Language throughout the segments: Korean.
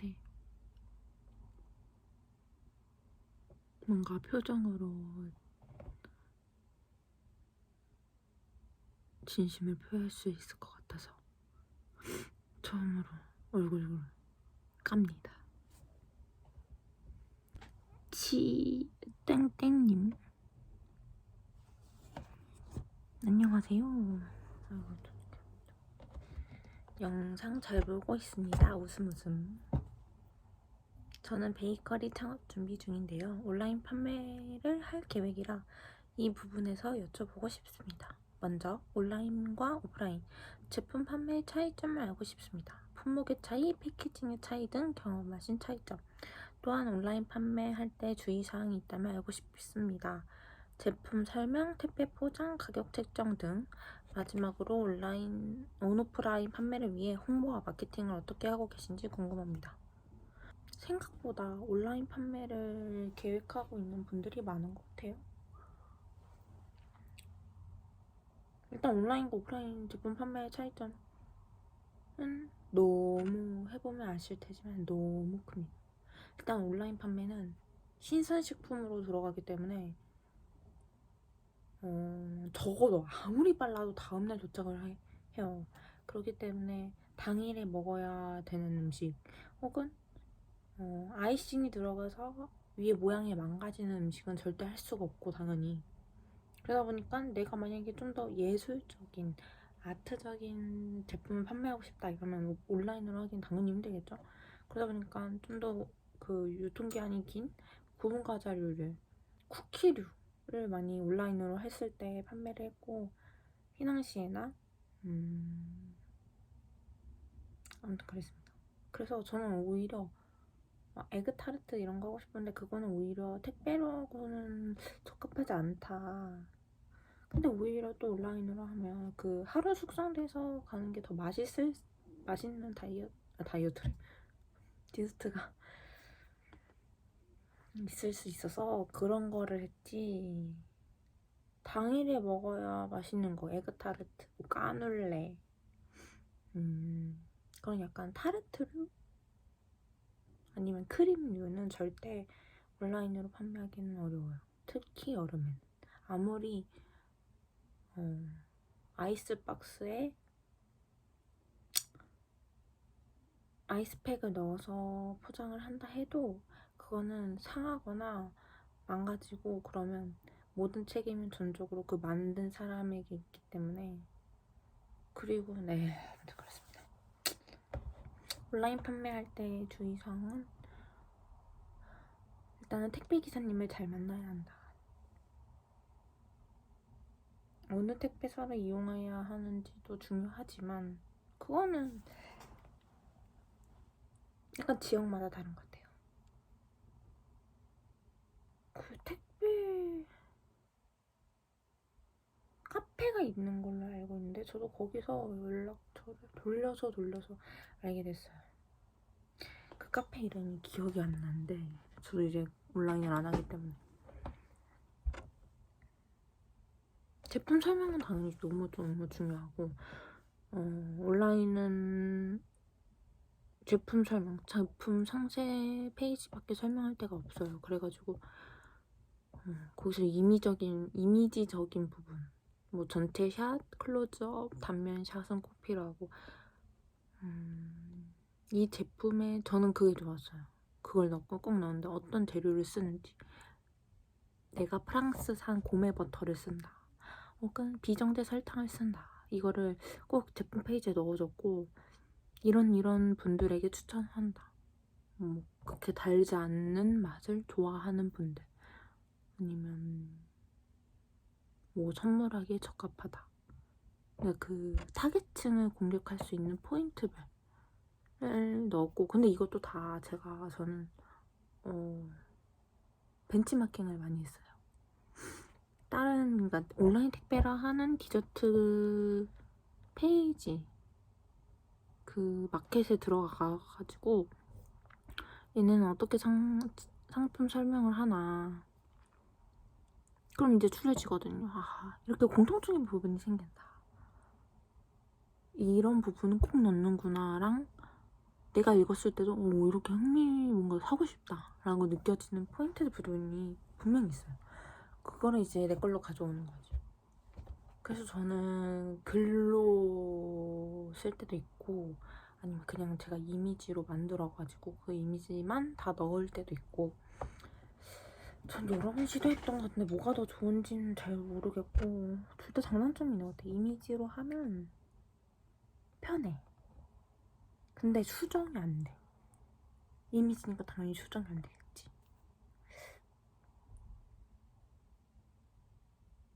했는데 뭔가 표정으로 진심을 표할 수 있을 것 같아서 처음으로 얼굴을 깝니다. 치 땡땡님 안녕하세요. 영상 잘 보고 있습니다. 웃음 웃음. 저는 베이커리 창업 준비 중인데요. 온라인 판매를 할 계획이라 이 부분에서 여쭤보고 싶습니다. 먼저 온라인과 오프라인 제품 판매의 차이점을 알고 싶습니다. 품목의 차이, 패키징의 차이 등 경험하신 차이점. 또한 온라인 판매할 때 주의사항이 있다면 알고 싶습니다. 제품 설명, 택배 포장, 가격 책정 등 마지막으로 온라인, 온오프라인 판매를 위해 홍보와 마케팅을 어떻게 하고 계신지 궁금합니다. 생각보다 온라인 판매를 계획하고 있는 분들이 많은 것 같아요. 일단 온라인과 오프라인 제품 판매의 차이점은 너무 해보면 아실 테지만 너무 큽니다. 일단 온라인 판매는 신선식품으로 들어가기 때문에 어, 적어도 아무리 빨라도 다음날 도착을 해, 해요. 그렇기 때문에 당일에 먹어야 되는 음식 혹은 어, 아이싱이 들어가서 위에 모양이 망가지는 음식은 절대 할 수가 없고 당연히 그러다 보니까 내가 만약에 좀 더 예술적인 아트적인 제품을 판매하고 싶다 이러면 온라인으로 하긴 당연히 힘들겠죠. 그러다 보니까 좀 더 그 유통기한이 긴 구분 과자류를 쿠키류를 많이 온라인으로 했을 때 판매를 했고 휘낭시에나 음 아무튼 그랬습니다. 그래서 저는 오히려 막 에그 타르트 이런 거 하고 싶은데 그거는 오히려 택배로는 적합하지 않다. 근데 오히려 또 온라인으로 하면 그 하루 숙성돼서 가는 게 더 맛있을 맛있는 다이어트 아, 다이어트래 디저트가 있을 수 있어서 그런 거를 했지. 당일에 먹어야 맛있는 거 에그 타르트, 뭐 까눌레, 음 그런 약간 타르트류 아니면 크림류는 절대 온라인으로 판매하기는 어려워요. 특히 여름엔 아무리 어, 아이스박스에 아이스팩을 넣어서 포장을 한다 해도 그거는 상하거나 망가지고 그러면 모든 책임은 전적으로 그 만든 사람에게 있기 때문에 그리고 네 그렇습니다. 온라인 판매할 때 주의사항은 일단은 택배 기사님을 잘 만나야 한다. 어느 택배사를 이용해야 하는지도 중요하지만 그거는 약간 지역마다 다른 것 같아요. 그 택배 있는 걸로 알고 있는데 저도 거기서 연락처를 돌려서 돌려서 알게 됐어요. 그 카페 이름이 기억이 안 나는데 저도 이제 온라인을 안 하기 때문에 제품 설명은 당연히 너무 너무 중요하고 어, 온라인은 제품 설명, 제품 상세 페이지밖에 설명할 데가 없어요. 그래가지고 음, 거기서 이미적인 이미지적인 부분, 뭐 전체 샷, 클로즈업, 단면 샷은 꼭 필요하고 음, 이 제품에 저는 그게 좋았어요. 그걸 넣고 꼭 넣는데 어떤 재료를 쓰는지 내가 프랑스산 고메 버터를 쓴다. 혹은 비정제 설탕을 쓴다. 이거를 꼭 제품 페이지에 넣어줬고 이런 이런 분들에게 추천한다. 뭐 그렇게 달지 않는 맛을 좋아하는 분들 아니면 뭐 선물하기에 적합하다. 그러니까 그 타겟층을 공략할 수 있는 포인트별을 넣었고 근데 이것도 다 제가 저는 어, 벤치마킹을 많이 했어요. 다른 그러니까 온라인 택배라 하는 디저트 페이지 그 마켓에 들어가 가지고 얘네는 어떻게 상, 상품 설명을 하나 그럼 이제 추려지거든요 아 이렇게 공통적인 부분이 생긴다 이런 부분은 꼭 넣는구나랑 내가 읽었을 때도 오 이렇게 흥미 뭔가 사고 싶다라고 느껴지는 포인트 부분이 분명히 있어요. 그거를 이제 내 걸로 가져오는 거죠. 그래서 저는 글로 쓸 때도 있고 아니면 그냥 제가 이미지로 만들어가지고 그 이미지만 다 넣을 때도 있고 전 여러 번 시도했던 것 같은데 뭐가 더 좋은지는 잘 모르겠고 둘 다 장단점이 있는 것 같아. 이미지로 하면 편해. 근데 수정이 안 돼. 이미지니까 당연히 수정이 안 되겠지.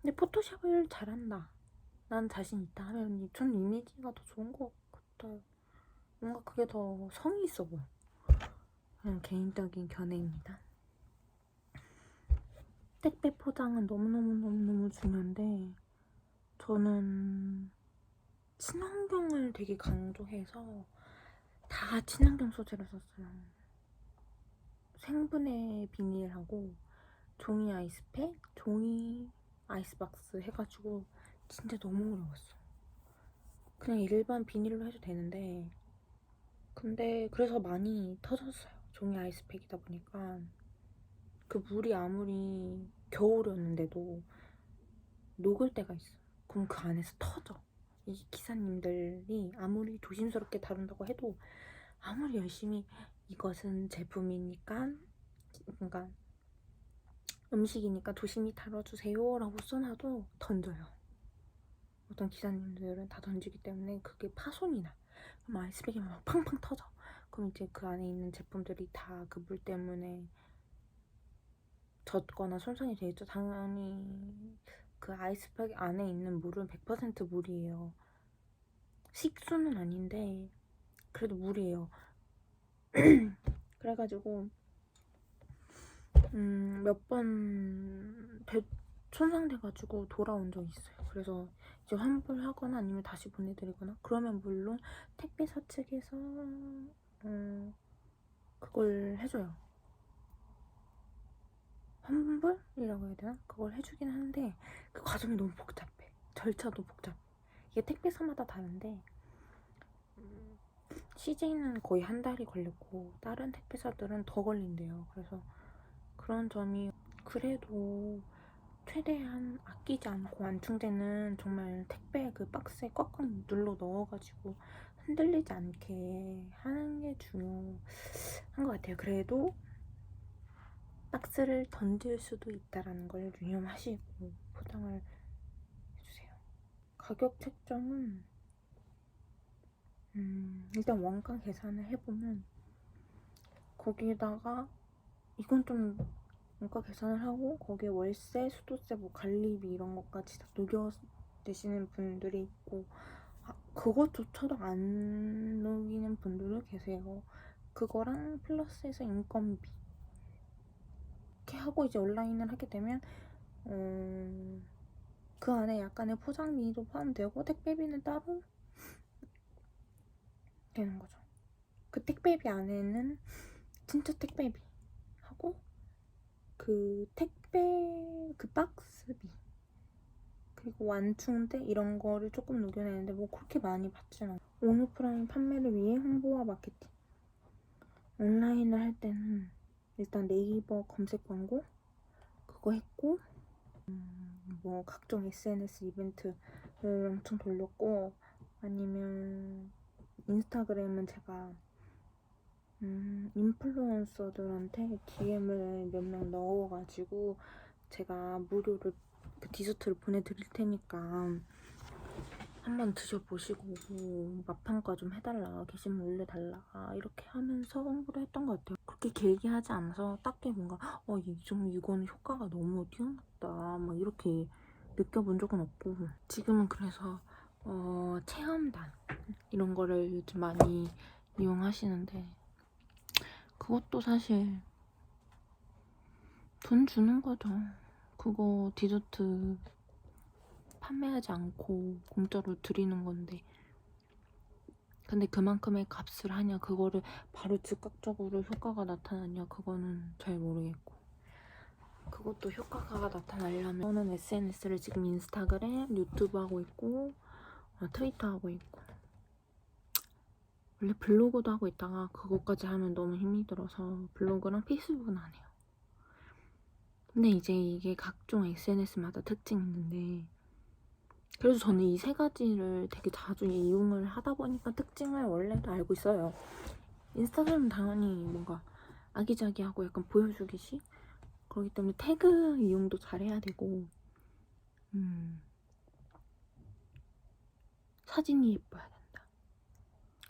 근데 포토샵을 잘한다. 난 자신 있다 하면 전 이미지가 더 좋은 것 같아요. 뭔가 그게 더 성의 있어 보여. 그냥 개인적인 견해입니다. 택배 포장은 너무너무너무너무 중요한데 저는 친환경을 되게 강조해서 다 친환경 소재를 썼어요. 생분해 비닐하고 종이 아이스팩, 종이 아이스박스 해가지고 진짜 너무 어려웠어. 그냥 일반 비닐로 해도 되는데 근데 그래서 많이 터졌어요. 종이 아이스팩이다 보니까 그 물이 아무리 겨울이었는데도 녹을 때가 있어. 그럼 그 안에서 터져. 이 기사님들이 아무리 조심스럽게 다룬다고 해도 아무리 열심히 이것은 제품이니까 그러니까 음식이니까 조심히 다뤄주세요라고 써놔도 던져요. 어떤 기사님들은 다 던지기 때문에 그게 파손이 나. 그럼 아이스백이 막 팡팡 터져. 그럼 이제 그 안에 있는 제품들이 다 그 물 때문에 젖거나 손상이 되겠죠. 당연히 그 아이스팩 안에 있는 물은 100% 물이에요. 식수는 아닌데 그래도 물이에요. 그래가지고 음, 몇 번 손상돼가지고 돌아온 적이 있어요. 그래서 이제 환불하거나 아니면 다시 보내드리거나 그러면 물론 택배사 측에서 음, 그걸 해줘요. 환불이라고 해야 되나? 그걸 해주긴 하는데 그 과정이 너무 복잡해. 절차도 복잡해. 이게 택배사마다 다른데 음, CJ는 거의 한 달이 걸렸고 다른 택배사들은 더 걸린대요. 그래서 그런 점이 그래도 최대한 아끼지 않고 완충제는 정말 택배 그 박스에 꽉꽉 눌러 넣어가지고 흔들리지 않게 하는 게 중요한 것 같아요. 그래도 박스를 던질 수도 있다라는 걸 유념하시고 포장을 해주세요. 가격 책정은 음, 일단 원가 계산을 해보면 거기에다가 이건 좀 원가 계산을 하고 거기에 월세, 수도세, 뭐 관리비 이런 것까지 다 녹여 내시는 분들이 있고 아, 그것조차도 안 녹이는 분들도 계세요. 그거랑 플러스해서 인건비 이렇게 하고 이제 온라인을 하게 되면 음, 그 안에 약간의 포장비도 포함되고 택배비는 따로 되는 거죠. 그 택배비 안에는 진짜 택배비 하고 그 택배 그 박스비 그리고 완충대 이런 거를 조금 녹여내는데 뭐 그렇게 많이 받지는 않아요. 온오프라인 판매를 위해 홍보와 마케팅 온라인을 할 때는 일단 네이버 검색 광고 그거 했고 음, 뭐 각종 SNS 이벤트를 엄청 돌렸고 아니면 인스타그램은 제가 음, 인플루언서들한테 DM을 몇 명 넣어가지고 제가 무료로 그 디저트를 보내드릴 테니까 한번 드셔보시고 맛평가 좀 해달라 게시물 올려달라 이렇게 하면서 홍보를 했던 것 같아요. 그렇게 길게 하지 않아서 딱히 뭔가 어좀 이거는 효과가 너무 뛰어났다 막 이렇게 느껴본 적은 없고. 지금은 그래서 어, 체험단 이런 거를 요즘 많이 이용하시는데 그것도 사실 돈 주는 거죠. 그거 디저트 판매하지 않고 공짜로 드리는 건데. 근데 그만큼의 값을 하냐 그거를 바로 즉각적으로 효과가 나타나냐 그거는 잘 모르겠고. 그것도 효과가 나타나려면 저는 SNS를 지금 인스타그램, 유튜브 하고 있고 어, 트위터 하고 있고. 원래 블로그도 하고 있다가 그것까지 하면 너무 힘이 들어서 블로그랑 페이스북은 안 해요. 근데 이제 이게 각종 SNS마다 특징이 있는데 그래서 저는 이 세 가지를 되게 자주 이용을 하다 보니까 특징을 원래도 알고 있어요. 인스타그램은 당연히 뭔가 아기자기하고 약간 보여주기식 그렇기 때문에 태그 이용도 잘해야 되고 음, 사진이 예뻐야 된다.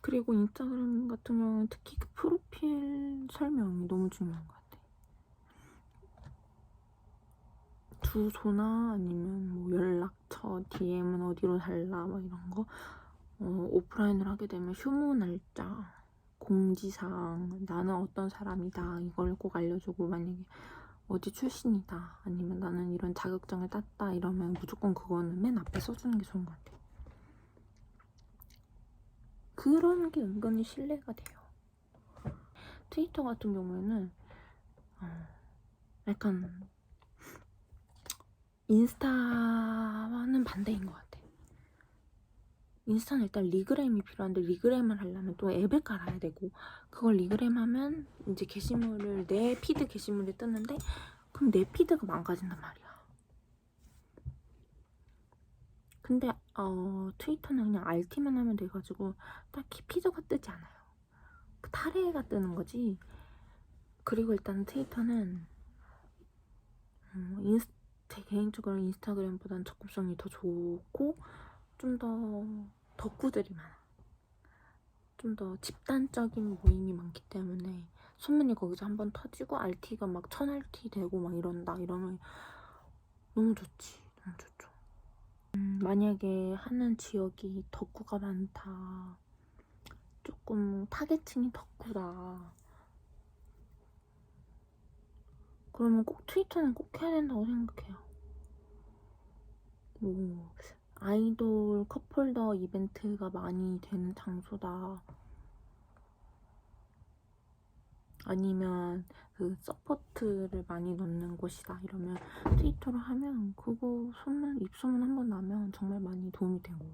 그리고 인스타그램 같은 경우는 특히 그 프로필 설명이 너무 중요한 것 같아. 주소나 아니면 뭐 연락처, DM은 어디로 달라 막 이런 거 어, 오프라인을 하게 되면 휴무 날짜, 공지사항, 나는 어떤 사람이다 이걸 꼭 알려주고 만약에 어디 출신이다 아니면 나는 이런 자격증을 땄다 이러면 무조건 그거는 맨 앞에 써주는 게 좋은 것 같아요. 그런 게 은근히 신뢰가 돼요. 트위터 같은 경우에는 어, 약간 인스타와는 반대인 것 같아. 인스타는 일단 리그램이 필요한데 리그램을 하려면 또 앱을 깔아야 되고 그걸 리그램 하면 이제 게시물을 내 피드 게시물이 뜨는데 그럼 내 피드가 망가진단 말이야. 근데 어 트위터는 그냥 RT만 하면 돼가지고 딱히 피드가 뜨지 않아요. 그 타래가 뜨는 거지. 그리고 일단 트위터는 음, 인스 제 개인적으로 인스타그램보다는 접근성이 더 좋고 좀 더 덕후들이 많아. 좀 더 집단적인 모임이 많기 때문에 소문이 거기서 한번 터지고 RT가 막 1000RT 되고 막 이런다 이러면 너무 좋지. 너무 좋죠. 음, 만약에 하는 지역이 덕후가 많다. 조금 타겟층이 덕후다. 그러면 꼭 트위터는 꼭 해야 된다고 생각해요. 뭐 아이돌 컵홀더 이벤트가 많이 되는 장소다. 아니면 그 서포트를 많이 넣는 곳이다 이러면 트위터로 하면 그거 소문 입소문 한 번 나면 정말 많이 도움이 되고